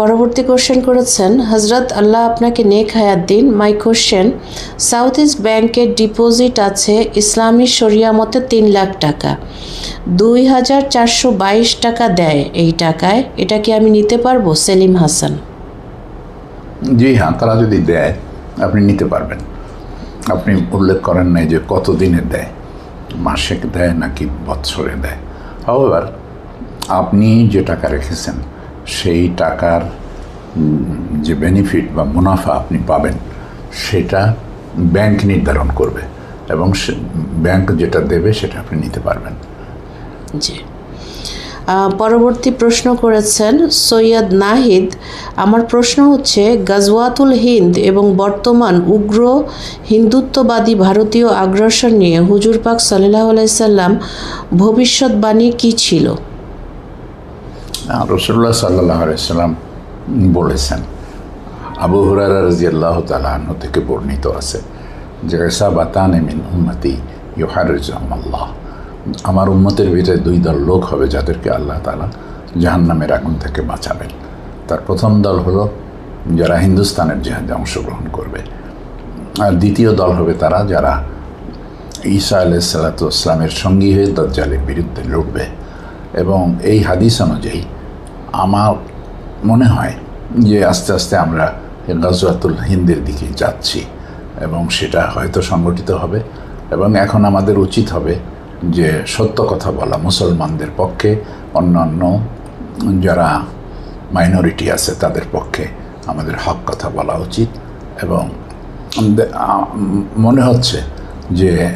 পরবর্তী কোশ্চেন করেছেন হজরত আল্লাহ আপনাকে নেক হায়াত দিন। মাই কোশ্চেন সাউথ ইস্ট ব্যাংকের ডিপোজিট আছে ইসলামী শরিয়া মতে তিন লাখ টাকা। দুই হাজার চারশো বাইশ টাকা দেয় এই টাকায়। এটা কি আমি নিতে পারব? সেলিম হাসান। জি হ্যাঁ তারা যদি দেয়, আপনি নিতে পারবেন। আপনি উল্লেখ করেন নাই যে কত দিনে দেয়। মাসে দেয় নাকি বৎসরে দেয়। হাওয়ার আপনি যে টাকা রেখেছেন সেই টাকার যে বেনিফিট বা মুনাফা আপনি পাবেন, সেটা ব্যাংক নির্ধারণ করবে এবং ব্যাংক যেটা দেবে সেটা আপনি নিতে পারবেন। জি। পরবর্তী প্রশ্ন করেছেন সৈয়দ নাহিদ, আমার প্রশ্ন হচ্ছে, গাজওয়াতুল হিন্দ এবং বর্তমান উগ্র হিন্দুত্ববাদী ভারতীয় আগ্রাসন নিয়ে হুজুর পাক সাল্লাহ আলাইসাল্লাম ভবিষ্যৎবাণী কি ছিল? রসুল্লাহ সাল্লাহ আলাইসাল্লাম বলেছেন, আবু হুরারা রাজিয়াল্লাহ তালাহ থেকে বর্ণিত আছে যে এসা বাতান মিন উম্মতি ইহারুজ্লাহ আমার উম্মতের ভিতরে দুই দল লোক হবে যাদেরকে আল্লাহ তালা জাহান্নামের আগুন থেকে বাঁচাবেন। তার প্রথম দল হলো যারা হিন্দুস্তানের জেহাদে অংশগ্রহণ করবে। আর দ্বিতীয় দল হবে তারা যারা ঈসা আলাইসাল্লাতামের সঙ্গী হয়ে দজ্জালের বিরুদ্ধে লড়বে। এবং এই হাদিস অনুযায়ী আমার মনে হয় যে আস্তে আস্তে আমরা গজওয়াতুল হিন্দের দিকে যাচ্ছি এবং সেটা হয়তো সংগঠিত হবে এবং এখন আমাদের উচিত হবে যে সত্য কথা বলা মুসলমানদের পক্ষে, অন্যান্য যারা মাইনরিটি আছে তাদের পক্ষে আমাদের হক কথা বলা উচিত এবং মনে হচ্ছে যে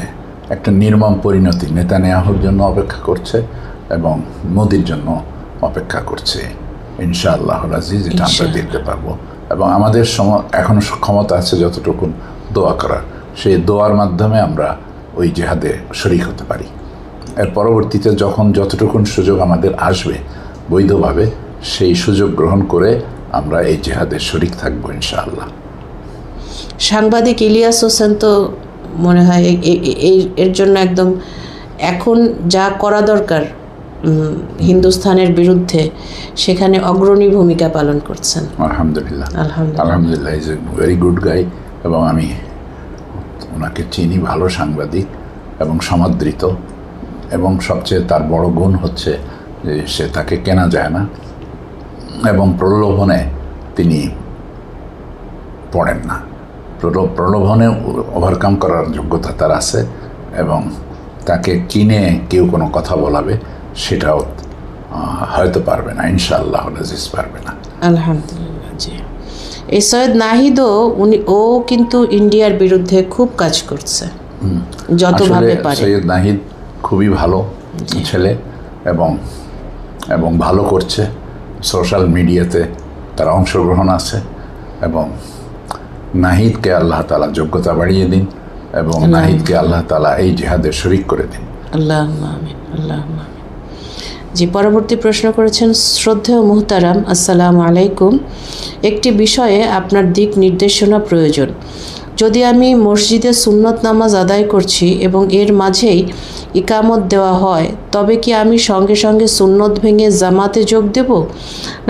একটা নির্মম পরিণতি নেতানিয়াহুর জন্য অপেক্ষা করছে এবং মোদির জন্য অপেক্ষা করছে। ইনশাআল্লাহ রাজি যেটা আমরা দেখতে পারব। এবং আমাদের সম এখনও ক্ষমতা আছে যতটুকু দোয়া করার। সেই দোয়ার মাধ্যমে আমরা ওই জেহাদে শরিক হতে পারি। এর পরবর্তীতে যখন যতটুকুন সুযোগ আমাদের আসবে বৈধভাবে সেই সুযোগ গ্রহণ করে আমরা এই জেহাদের শরিক থাকব ইনশাআল্লাহ। সাংবাদিক ইলিয়াস হোসেন তো মনে হয় এর জন্য একদম এখন যা করা দরকার হিন্দুস্থানের বিরুদ্ধে সেখানে অগ্রণী ভূমিকা পালন করছেন। আলহামদুলিল্লাহ। আলহামদুলিল্লাহ। আলহামদুলিল্লাহ is a very good guy এবং আমি ওনাকে চিনি ভালো সাংবাদিক এবং সমাদৃত এবং সবচেয়ে তার বড় গুণ হচ্ছে যে সে তাকে কেনা যায় না এবং প্রলোভনে তিনি পড়েন না। প্রলো- প্রলোভনে ওভারকাম করার যোগ্যতা তার আছে এবং তাকে কিনে কেউ কোনো কথা বলাবে। সেটাও হয়তো পারবে না ইনশাআল্লাহ আজিজ পারবে না। আলহামদুলিল্লাহ জি। এই সৈয়দ নাহিদও উনি ও কিন্তু ইন্ডিয়ার বিরুদ্ধে খুব কাজ করছে। যতভাবে পারে। সৈয়দ নাহিদ খুবই ভালো ছেলে এবং এবং ভালো করছে। সোশ্যাল মিডিয়াতে তার অংশগ্রহণ আছে এবং নাহিদকে আল্লাহ তালা যোগ্যতা বাড়িয়ে দিন এবং নাহিদকে আল্লাহ তালা এই জেহাদের শরিক করে দিন। আল্লাহ আল্লাহ জি, পরবর্তী প্রশ্ন করেছেন শ্রদ্ধেয় মুহতারাম, আসসালামু আলাইকুম। একটি বিষয়ে আপনার দিক নির্দেশনা প্রয়োজন। যদি আমি মসজিদে সুন্নত নামাজ আদায় করছি এবং এর মাঝেই ইকামত দেওয়া হয়, তবে কি আমি সঙ্গে সঙ্গে সুন্নত ভেঙে জামাতে যোগ দেব,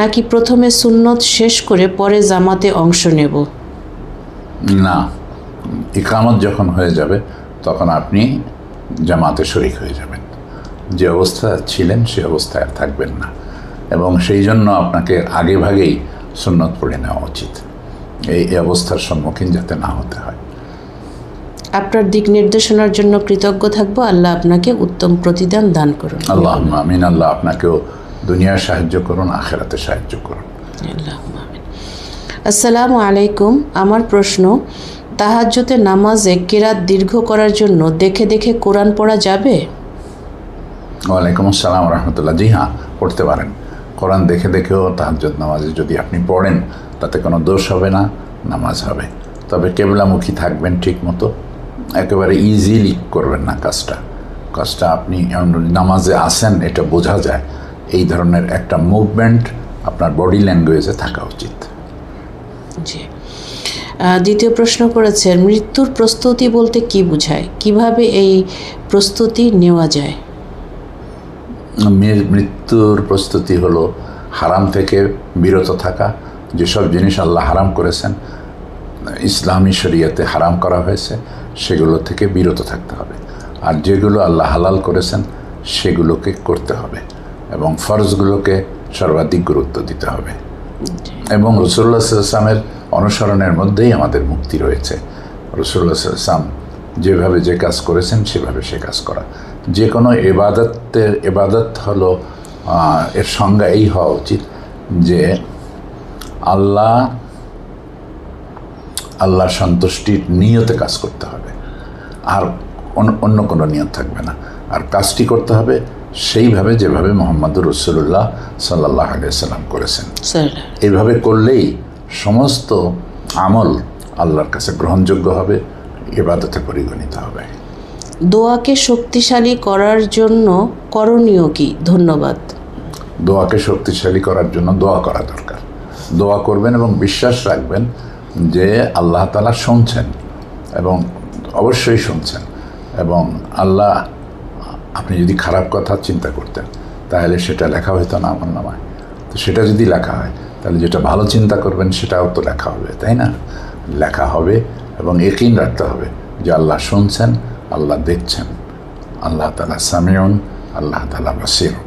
নাকি প্রথমে সুন্নত শেষ করে পরে জামাতে অংশ নেব? না, ইকামত যখন হয়ে যাবে, তখন আপনি জামাতে শরিক হয়ে যাবেন। যে অবস্থা ছিলেন সে অবস্থায় আর থাকবেন না। এবং সেই জন্য আপনাকে আগে ভাগেই সুন্নত পড়ে নেওয়া উচিত। এই অবস্থার সম্মুখীন যাতে না হতে হয়। আপনার দিক নির্দেশনার জন্য কৃতজ্ঞ থাকব। আল্লাহ আপনাকে উত্তম প্রতিদান দান করুন। আল্লাহ আমিন। আল্লাহ আপনাকেও দুনিয়ায় সাহায্য করুন আখেরাতে সাহায্য করুন। আসসালামু আলাইকুম। আমার প্রশ্ন তাহাজ্জুতে নামাজে কেরাত দীর্ঘ করার জন্য দেখে দেখে কোরআন পড়া যাবে? ওয়ালাইকুম আসসালাম রহমতুল্লাহ। জি হ্যাঁ পড়তে পারেন। কোরআন দেখে দেখেও তাহাজ্জুদ নামাজে যদি আপনি পড়েন, তাতে কোনো দোষ হবে না, নামাজ হবে। তবে কেবলামুখী থাকবেন ঠিক মতো। একেবারে ইজিলি করবেন না কাজটা। কাজটা আপনি নামাজে আসেন এটা বোঝা যায়। এই ধরনের একটা মুভমেন্ট আপনার বডি ল্যাঙ্গুয়েজে থাকা উচিত। জি। দ্বিতীয় প্রশ্ন করেছেন, মৃত্যুর প্রস্তুতি বলতে কি বোঝায়? কীভাবে এই প্রস্তুতি নেওয়া যায়? মৃত্যুর প্রস্তুতি হলো হারাম থেকে বিরত থাকা। যেসব জিনিস আল্লাহ হারাম করেছেন, ইসলামী শরিয়াতে হারাম করা হয়েছে, সেগুলো থেকে বিরত থাকতে হবে। আর যেগুলো আল্লাহ হালাল করেছেন, সেগুলোকে করতে হবে এবং ফরজগুলোকে সর্বাধিক গুরুত্ব দিতে হবে। এবং রসুল্লাহ সাল্লামের অনুসরণের মধ্যেই আমাদের মুক্তি রয়েছে। রসুল্লাহ সাল্লাম যেভাবে যে কাজ করেছেন সেভাবে সে কাজ করা। যে কোনো এবাদতের এবাদত হলো এর সংজ্ঞা এই হওয়া উচিত যে আল্লাহ আল্লাহ সন্তুষ্টির নিয়তে কাজ করতে হবে। আর অন্য- কোনো নিয়ত থাকবে না। আর কাজটি করতে হবে সেইভাবে যেভাবে মোহাম্মদুর রসুল্লাহ সাল্লাহ সাল্লাম করেছেন। এইভাবে করলেই সমস্ত আমল আল্লাহর কাছে গ্রহণযোগ্য হবে। এবাদতে পরিগণিত হবে। দোয়াকে শক্তিশালী করার জন্য করণীয় কি? ধন্যবাদ। দোয়াকে শক্তিশালী করার জন্য দোয়া করা দরকার। দোয়া করবেন এবং বিশ্বাস রাখবেন যে আল্লাহ তালা শুনছেন এবং অবশ্যই শুনছেন এবং আল্লাহ আপনি যদি খারাপ কথা চিন্তা করতেন তাহলে সেটা লেখা হতো না আমার নামায়। তো সেটা যদি লেখা হয় তাহলে যেটা ভালো চিন্তা করবেন সেটাও তো লেখা হবে তাই না? লেখা হবে এবং একিন রাখতে হবে যে আল্লাহ শুনছেন, আল্লাহ দেখছেন। আল্লাহ তালা সামিউন, আল্লাহ তালা বাসির।